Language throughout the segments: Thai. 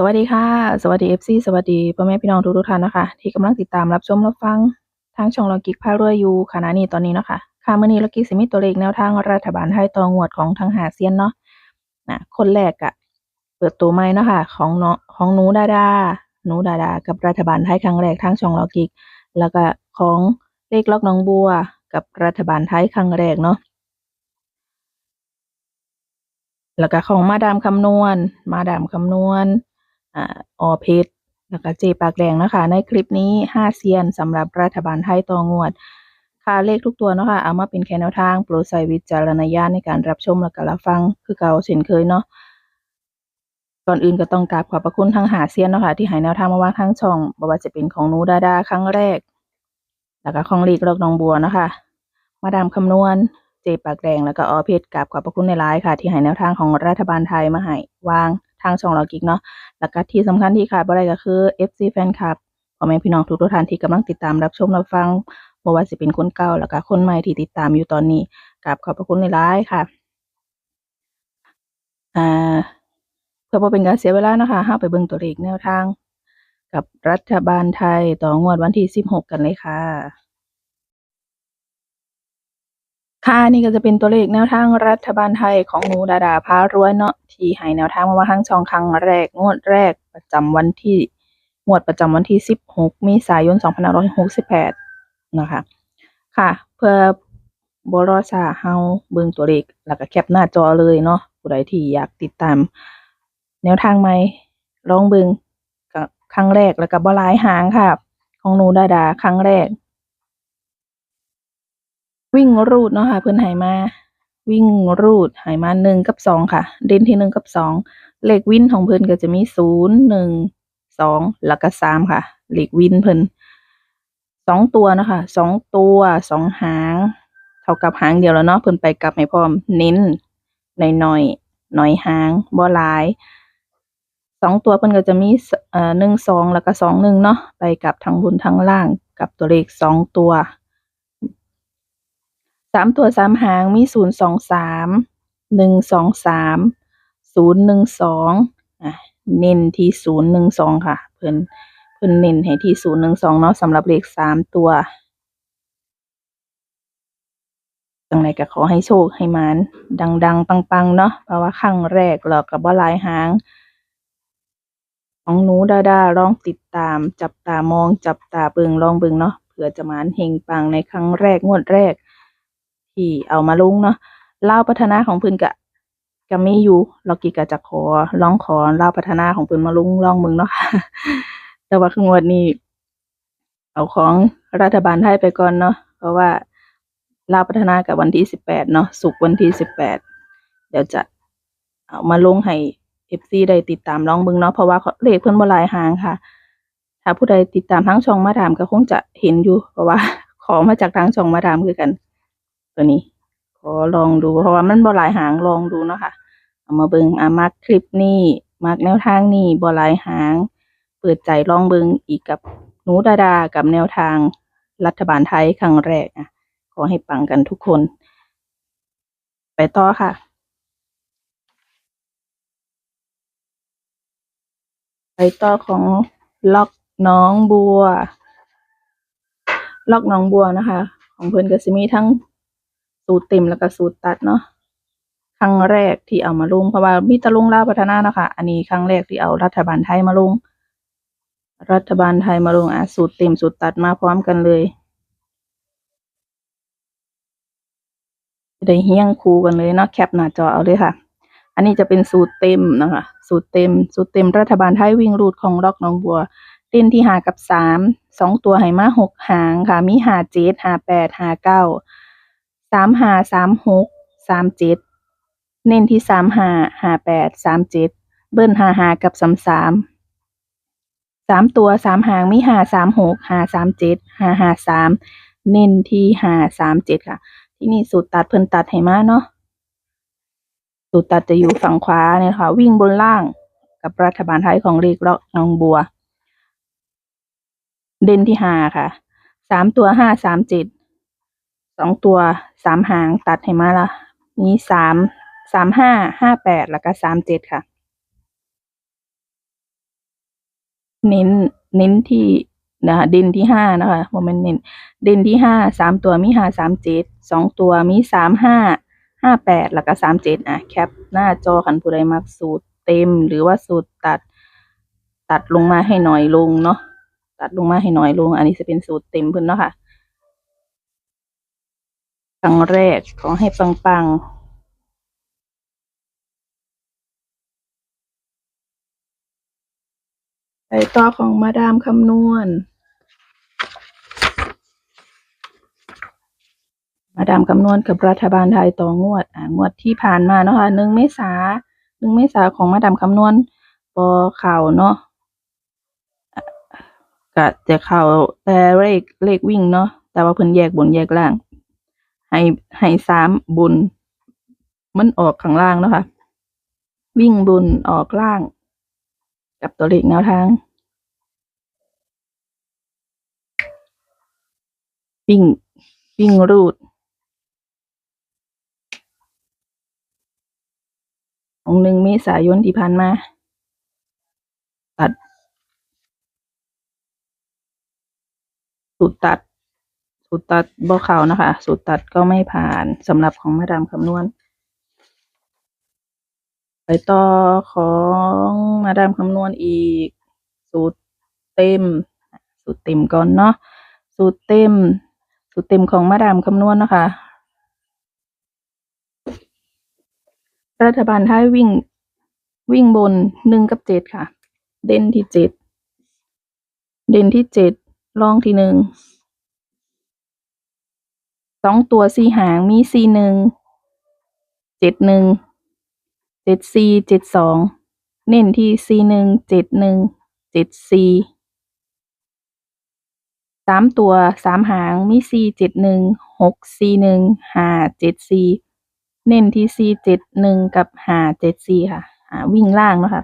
สวัสดีค่ะ สวัสดี FC สวัสดีพ่อแม่พี่น้องทุกๆท่านนะคะ ที่กำลังติดตามรับชมรับฟัง ทางช่องลอกิกพารวยอยู่ขณะนี้ตอนนี้เนาะค่ะค่ะมื้อนี้ลอกิกสิมีตัวเลขแนวทางรัฐบาลไทยต่องวดของทางหาเซียนเนาะนะคนแรกอะเปิดตัวใหม่เนาะค่ะของเนาะของหนูดาดาหนูดาดา กับรัฐบาลไทยครั้งแรกทางช่องลอกิก แล้วก็ของเลขล็อกน้องบัว กับรัฐบาลไทยครั้งแรกเนาะแล้วก็ของมาดามคำนวณ มาดามคำนวณ ออเพชรแล้วก็เจปากแดงนะคะ ในคลิปนี้ห้าเซียนสำหรับรัฐบาลไทยต่องวด ค่ะเลขทุกตัวเนาะค่ะเอามาเป็นแค่แนวทางโปรดใช้วิจารณญาณในการรับชมและก็รับฟังคือเก่าเช่นเคยเนาะก่อนอื่นก็ต้องกราบขอบพระคุณทั้งหาเซียนเนาะค่ะที่ให้แนวทางมาวางทางช่องบ่ว่าจะเป็นของนูดาดาครั้งแรก แล้วก็ของลีกลอกหนองบัวเนาะค่ะมาดามคำนวณเจปากแดงแล้วก็ออเพชรกราบขอบพระคุณในไลน์ค่ะ ที่ให้แนวทางของรัฐบาลไทยมาให้วาง ทางช่องเรากิกเนาะแล้วก็ที่สำคัญที่ขาดบ่ได้ก็คือ FC แฟนคลับพ่อแม่พี่น้องทุกๆท่านที่กำลังติดตามรับชมรับฟังบ่ว่าสิเป็นคนเก่าแล้วก็คนใหม่ที่ติดตามอยู่ตอนนี้กราบขอบพระคุณในไลน์ค่ะอ่าเพื่อเป็นการเสียเวลานะคะเราไปเบิ่งตัวเลขแนวทาง กับรัฐบาลไทยต่องวดวันที่ 16 กันเลยค่ะ ค่ะนี่ก็จะเป็นตัวเลขแนวทางรัฐบาลไทยของหนูดาดาพารวยเนาะที่ให้แนวทางมาว่าทางช่องครั้งแรกงวดแรกประจำวันที่งวดประจำวันที่ 16 เมษายน 2568 นะคะ ค่ะ เพื่อบรอช้าเราเบิ่งตัวเลขแล้วก็แคปหน้าจอเลยเนาะผู้ใดที่อยากติดตาม แนวทางใหม่ลองเบิ่งครั้งแรกแล้วก็บ่หลายหางค่ะ ของหนูดาดาครั้งแรก วิ่งรูดเนาะค่ะ เพิ่นให้มา วิ่งรูดให้มาหนึ่งกับสองค่ะ เด่นที่หนึ่งกับสองเลขวินของเพิ่นก็จะมีศูนย์หนึ่งสองแล้วก็สามค่ะ เลขวินเพิ่นสองตัวนะคะสองตัวสองหาง เท่ากับหางเดียวแล้วเนาะเพิ่นไปกลับให้พร้อมเน้นหน่อยหน่อยหางบ่หลายสองตัวเพิ่นก็จะมีเอ่อหนึ่งสองแล้วก็สองหนึ่งเนาะไปกลับทั้งบนทั้งล่างกับตัวเลขสองตัวามตัวสามหางมีศูนย์สองสามหนึ่งสองสามศูนย์หนึ่งสองอะเน้นที่ศูนย์หนึ่งสองค่ะ เพิ่นเพิ่นเน้นให้ที่ศูนย์หนึ่งสองเนาะสำหรับเลขสามตัวจังไรก็ขอให้โชคให้มานดัง ๆ ปัง ๆ เนาะเพราะว่าครั้งแรกเราก็บ่หลายหาง ของหนูดาดาลองติดตาม จับตามองจับตาเบิงลองเบิงเนาะเผื่อจะมานเฮงปังในครั้งแรกงวดแรก ที่เอามาลงเนาะเล่าพัฒนาของเพิ่นก็ก็มีอยู่เรากิก็จะขอลองขอเล่าพัฒนาของเพิ่นมาลงลองเบิ่งเนาะแต่ว่าคืองวดนี้ เอาของรัฐบาลไทยไปก่อนเนาะเพราะว่าเล่าพัฒนากับวันที่สิบแปดเนาะศุกวันที่สิบแปดเดี๋ยวจะเอามาลงให้ FC ได้ติดตามลองเบิ่งเนาะเพราะว่าเลขเพิ่นบ่หลายหางค่ะ ถ้าผู้ใดติดตามทางช่องมาดามก็คงจะเห็นอยู่ เพราะว่า ขอมาจากทางช่องมาดามคือกัน ตัวนี้ ขอลองดูเพราะว่ามันบ่หลายหางลองดูเนาะค่ะ เอามาเบิงอะมักคลิปนี้มักแนวทางนี้บ่หลายหาง เปิดใจลองเบิงอีกกับหนูดาดากับแนวทางรัฐบาลไทยครั้งแรกอะขอให้ปังกันทุกคน ไปต่อค่ะไปต่อของล็อกน้องบัว ล็อกน้องบัวนะคะ ของเพิ่อนก็สิมีทั้ง สูตรเต็มแล้วก็สูตรตัดเนาะครั้งแรกที่เอามาลงเพราะว่ามีตะลงลาวพัฒนาเนาะคะอันนี้ครั้งแรกที่เอารัฐบาลไทยมาลง รัฐบาลไทยมาลงอะสูตรเต็มสูตรตัดมาพร้อมกันเลยได้เฮี้ยงคูกันเลยเนาะแคปหน้าจอเอาเลยค่ะ อันนี้จะเป็นสูตรเต็มนะคะสูตรเต็ม สูตรเต็มรัฐบาลไทยวิ่งรูดของล็อกน้องบัวเล่นที่หากับสามสองตัวให้มาหกหางค่ะ มีหาเจ็ดหาแปดหาเก้า สามหาสามหกสามเจ็ดเน้นที่สามหาหาแปดสามเจ็ดเบิ้ลหาหากับสามสามสามตัวสามหางมีหาสามหกหาสามเจ็ดหาหาสามเน้นที่หาสามเจ็ดค่ะ ที่นี่สูตรตัดเพิ่นตัดให้มาเนาะสูตรตัดจะอยู่ฝั่งขวาเนี่ยค่ะ วิ่งบนล่างกับรัฐบาลไทยของเลขเลาะน้องบัว เด่นที่ห้าค่ะสามตัวห้าสามเจ็ด สองตัวสามหางตัดให้มาละมีสามสามห้าห้าแปดแล้วก็สามเจ็ดค่ะ เน้นเน้นที่นะคะเด่นที่ห้านะคะโมเมนต์เน้นเด่นที่ห้าสามตัวมีห้าสามเจ็ดสองตัวมีสามห้าห้าแปดแล้วก็สามเจ็ดอะแคปหน้าจอคันผู้ใดมักสูตรเต็มหรือว่าสูตรตัด ตัดลงมาให้หน่อยลงเนาะตัดลงมาให้หน่อยลง อันนี้จะเป็นสูตรเต็มเพิ่นเนาะค่ะ ครั้งแรกขอให้ปังๆไปต่อของมาดามคำนวณ มาดามคำนวณกับรัฐบาลไทยต่องวดอ่งวดที่ผ่านมาเนาะค่ะหนึ่งเมษาหนึ่งเมษาของมาดามคำนวณบอเข่าเนาะอะจะเข่าแต่เลขเลขวิ่งเนาะแต่ว่าเพิ่นแยกบนแยกล่าง ให้ให้สามบน มันออกข้างล่างเนาะค่ะ วิ่งบนออกล่าง กับตัวเลขแนวทาง วิ่ง วิ่งรูดของหนึ่งเมษายนที่ผ่านมา ตัดสูตรตัด สูตรตัดบ่เข้านะคะ สูตรตัดก็ไม่ผ่านสำหรับของมาดามคำนวณ ไปต่อของมาดามคำนวณอีก สูตรเต็ม สูตรเต็มก่อนเนาะสูตรเต็ม สูตรเต็มของมาดามคำนวณนะคะ รัฐบาลไทยวิ่งวิ่งบนหนึ่งกับเจ็ดค่ะ เด่นที่เจ็ดเด่นที่เจ็ดรองที่หนึ่ง องตัวสี่หางมีสี่หนึ่งเจ็ดหนึ่งเจ็ดสี่เจ็ดสองเน้นที่สี่หนึ่งเจ็ดหนึ่งเจ็ดสี่สามตัวสามหางมีสี่เจ็ดหนึ่งหกสี่หนึ่งห้าเจ็ดสี่เน้นที่สี่เจ็ดหนึ่งกับห้าเจ็ดสี่ค่ะวิ่งล่างนะคะ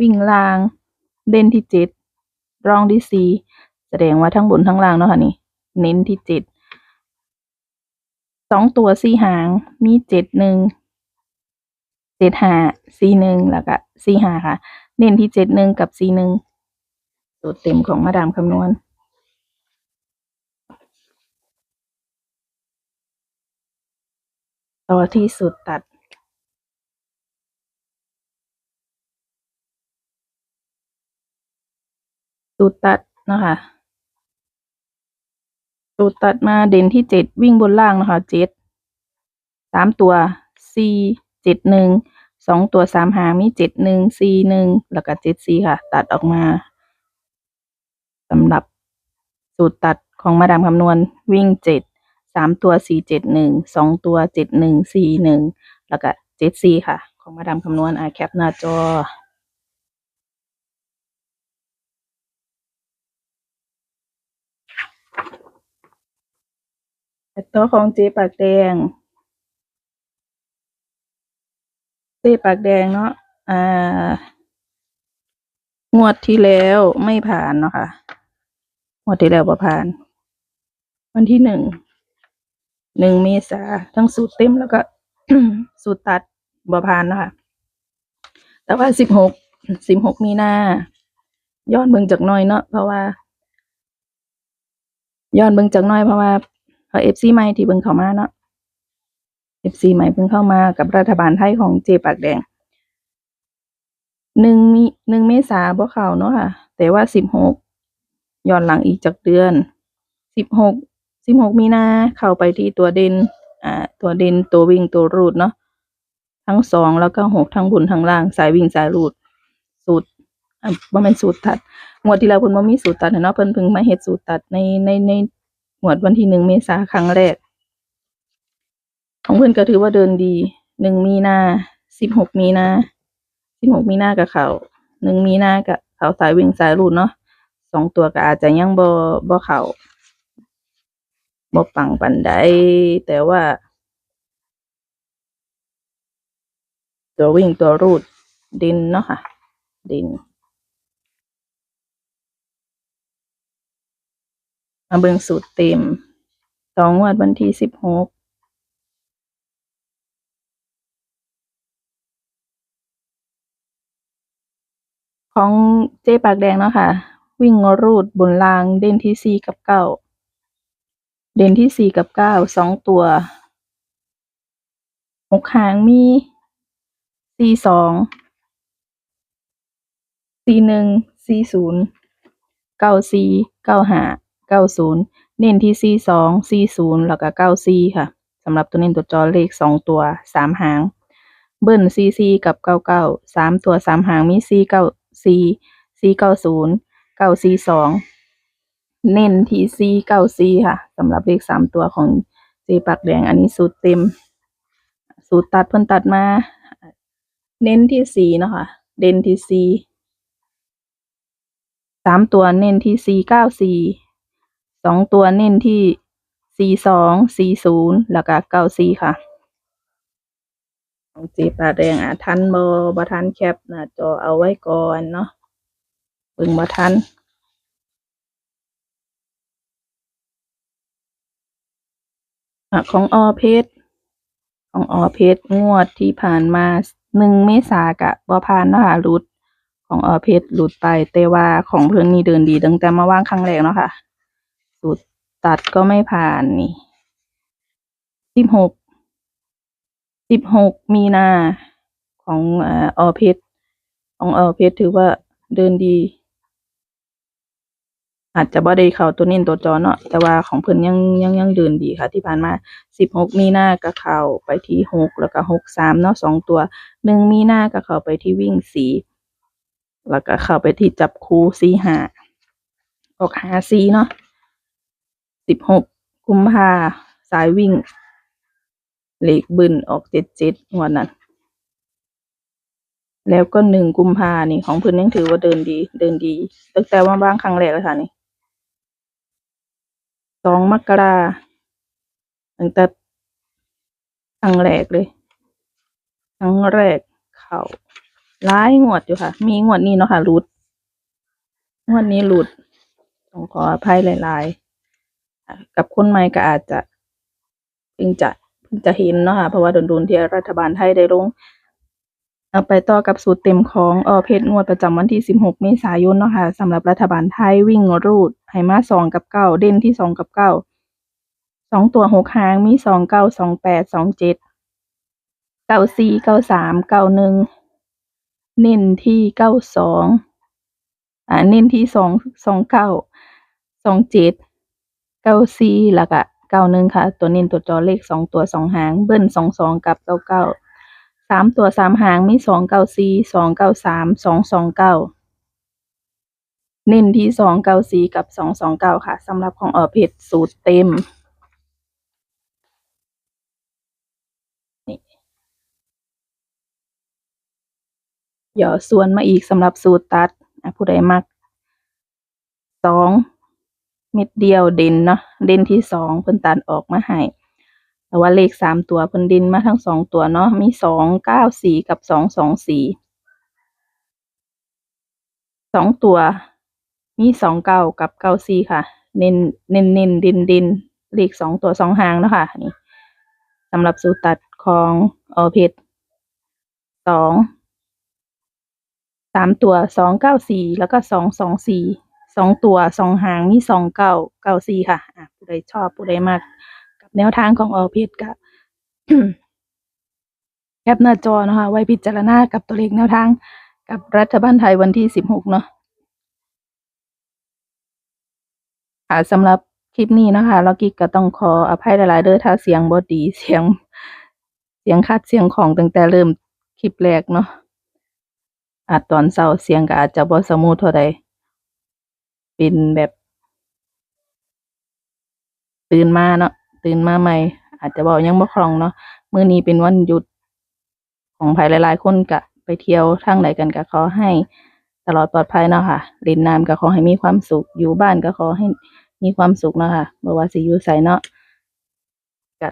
วิ่งล่างเด่นที่เจ็ดรองที่สี่แสดงว่าทั้งบนทั้งล่างเนาะค่ะนี่เน้นที่เจ็ด องตัวสี่หาง มีเจ็ดหนึ่งเจ็ดห้าสี่หนึ่งแล้วก็สี่ห้าค่ะ เน้นที่เจ็ดหนึ่งกับสี่หนึ่งสูตรเต็มของมาดามคำนวณต่อที่สูตรตัดสูตรตัดนะคะ ตรตัดมาเด่นที่เจ็ดวิ่งบนล่างนะคะเจ็ดสามตัวสี่เจ็ดหนึ่งสองตัวสามหางมีเจ็ดหนึ่งสี่หนึ่งแล้วก็เจ็ดสี่ค่ะ ตัดออกมาสำหรับสูตรตัดของมาดามคำนวณวิ่งเจ็ดสามตัวสี่เจ็ดหนึ่งสองตัวเจ็ดหนึ่งสี่หนึ่งแล้วก็เจ็ดสี่ค่ะ ของมาดามคำนวณอะแคปหน้าจอ แต่ตัวของเจ๊ปากแดง เจ๊ปากแดงเนาะ อ่า งวดที่แล้วไม่ผ่านเนาะค่ะ งวดที่แล้วบ่ผ่าน วันที่หนึ่ง หนึ่งเมษาทั้งสูตรเต็มแล้วก็สูตรตัดบ่ผ่านเนาะค่ะ แต่ว่าสิบหก สิบหกมีนาย้อนเบิ่งจากน้อยเนาะเพราะว่าย้อนเบิ่งจากน้อยเพราะว่า เพราเอฟซีใหม่ที่เบิ่งเข้ามาเนาะเอฟซีใหม่เพิ่งเข้ามากับรัฐบาลไทยของเจปากแดงหนึ่งมีหนึ่งเมษาบ่เข้าเนาะค่ะ แต่ว่าสิบหกย้อนหลังอีกจากเดือนสิบหกสิบหกมีนาเข้าไปที่ตัวเด่นอ่าตัวเด่นตัววิ่งตัวรูดเนาะทั้งสองแล้วก็หกทั้งบนทั้งล่างสายวิ่งสายรูด สูตรอะบ่แม่นสูตรตัดงวดที่แล้วเพิ่นบ่มีสูตรตัดเนาะเพิ่นเพิ่งมาเฮ็ดสูตรตัดในในใน งวดวันที่หนึ่งเมษาครั้งแรก ของเพิ่อนก็ถือว่าเดินดีหนึ่งมีนาสิบหกมีนาสิบหกมีนากับเขาหนึ่งมีนากับเขาสายวิ่งสายรูดเนาะสองตัวก็อาจจะยังบ่บ่เขาบ่ปังปานใดแต่ว่า ตัววิ่งตัวรูดดินเนาะค่ะ ดิน มาเบิงสูตรเต็มสองงวดวันที่สิบหกของเจ๊ปากแดงเนาะค่ะ วิ่งรูดบนรางเด่นที่สี่กับเก้าเด่นที่สี่กับเก้าสองตัวหกหางมีสี่สองสี่หนึ่งสี่ศูนย์เก้าสี่เก้าห้า เก้าศูนย์เน้นที่สี่สองสี่ศูนย์แล้วก็เก้าสี่ค่ะสำหรับตัวเน้นตัวจอเลขสองตัวสามหาง เบิ้ลซีซีกับเก้าเก้าสามตัวสามหางมีซีเก้าซีซีเก้าศูนย์เก้าซีสองเน้นที่ซีเก้าซีค่ะสำหรับเลขสามตัวของเจปักแดงอันนี้สูตรเต็ม สูตรตัดเพิ่นตัดมา เน้นที่สีเนาะค่ะ เด่นที่สีสามตัวเน้นที่สี่เก้าสี่ สองตัวเน้นที่สี่สองสี่ศูนย์แล้วก็เก้าสี่ค่ะของเจปาแดงอะทันบ่บ่ทันแคปหน้าจอเอาไว้ก่อนเนาะเบิ่งบ่ทันอะของออเพชรของออเพชรงวดที่ผ่านมาหนึ่งเมษากะบ่ผ่านเนาะค่ะหลุดของออเพชรหลุดไปแต่ว่าของเพิ่นนี่เดินดีตั้งแต่มาว่างครั้งแรกเนาะค่ะ สูตรตัดก็ไม่ผ่านนี่สิบหกสิบหกมีนาของอ่อเพชรของออเพชรถือว่าเดินดี อาจจะบ่ได้เข้าตัวเน้นตัวจอเนาะแต่ว่าของเพิ่นยังยังยังเดินดีค่ะ ที่ผ่านมาสิบหกมีนาก็เข้าไปที่หกแล้วก็หกสามเนาะสองตัวหนึ่งมีนาก็เข้าไปที่วิ่งสี่แล้วก็เข้าไปที่จับคูสีห้าออกหาสีเนาะ สิบหกกุมภาสายวิ่งเลขบึนออกเจ็ดเจ็ดงวดนั้น แล้วก็หนึ่งกุมภานี่ของเพิ่นยังถือว่าเดินดี เดินดีตั้งแต่ว่าบ้างครั้งแรกแล้วค่ะนี่สองมกราตั้งแต่ครั้งแรกเลยครั้งแรกเขาร้ายงวดอยู่ค่ะ มีงวดนี้เนาะค่ะหลุดงวดนี้หลุดต้องขออภัยหลาย ๆ กับคนใหม่ก็อาจจะเพิ่งจะเพิ่งจะเห็นเนาะค่ะเพราะว่าโดนๆที่รัฐบาลไทยได้ลงเอาไปต่อกับสูตรเต็มของออเพชรงวดประจำวันที่ 16 เมษายนเนาะค่ะสำหรับรัฐบาลไทยวิ่งรูดให้มาสองกับเก้าเด่นที่สองกับเก้าสองตัวหกหางมีสองเก้าสองแปดสองเจ็ดเก้าสี่เก้าสามเก้าหนึ่งเน้นที่เก้าสองอ่าเน้นที่สองสองเก้าสองเจ็ด เก้าสี่แล้วก็เก้าหนึ่งค่ะ ตัวน้นตัวจอเลขสองตัวสองหาง เบิ้ลสองสองกับเก้าเก้าสามตัวสามหางมีสองเก้าสี่สองเก้าสามสองสองเก้าเน้นที่สองเก้าสี่กับสองสองเก้าค่ะสำหรับของออเพชรสูตรเต็มนี่เดี๋ยวส่วนมาอีกสำหรับสูตรตัดอะผู้ใดมักสอง เม็ดเดียวเด่นเนาะเด่นที่สองเพิ่นตัดออกมาให้แต่ว่าเลขสามตัวเพิ่นดินมาทั้งสองตัวเนาะมีสองเก้าสี่กับสองสองสี่สองตัว มีสองเก้ากับเก้าสี่ค่ะ เน้นเน้นเน้นดินดินเลขสองตัวสองหางเนาะค่ะนี่สำหรับสูตรตัดของออเพชรสองสามตัวสองเก้าสี่แล้วก็สองสองสี่ สองตัวสองหางมีสองเก้าเก้าสี่ค่ะอะผู้ใดชอบผู้ใดมากกับแนวทางของออเพชรก็แคปหน้าจอนะคะ ไว้พิจารณากับตัวเลขแนวทาง กับรัฐบาลไทยวันที่สิบหกเนาะค่ะสำหรับคลิปนี้นะคะเรากิกก็ต้องขออภัยหลายๆเด้อถ้าเสียงบ่ดีเสียง เสียงคัดเสียงของตั้งแต่เริ่มคลิปแรกเนาะอาจตอนเช้าเสียงก็อาจจะบ่สมูทเท่าใด เป็นแบบ ตื่นมาเนาะตื่นมาใหม่ อาจจะบอกยังบ่คล่องเนาะมื้อนี้เป็นวันหยุด ของภัยหลายๆ คนก็ไปเที่ยวทางไหนกันก็ขอให้ตลอดปลอดภัยเนาะค่ะเล่นน้ำก็ขอให้มีความสุขอยู่บ้านก็ขอให้มีความสุขเนาะค่ะบ่ว่าสิอยู่ไสเนาะก็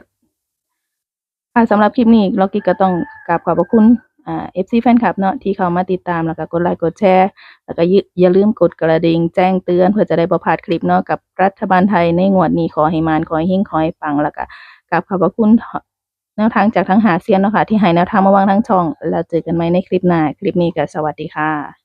ค่ะสำหรับคลิปนี้เรากิก็ต้องกราบขอบพระคุณ อ่า FC แฟนคลับเนาะที่เข้ามาติดตามแล้วก็กดไลค์กดแชร์แล้วก็อย่าลืมกดกระดิ่งแจ้งเตือนเพื่อจะได้ประพลาดคลิปเนาะกับรัฐบาลไทยในงวดนี้ขอให้มานขอให้เฮงขอให้ปังแล้วก็กับขอบพระคุณแนวทางจากทั้งหาเซียนเนาะค่ะที่ให้แนวทางมาวางทั้งช่อง แล้วเจอกันไหมในคลิปหน้าคลิปนี้ก็สวัสดีค่ะ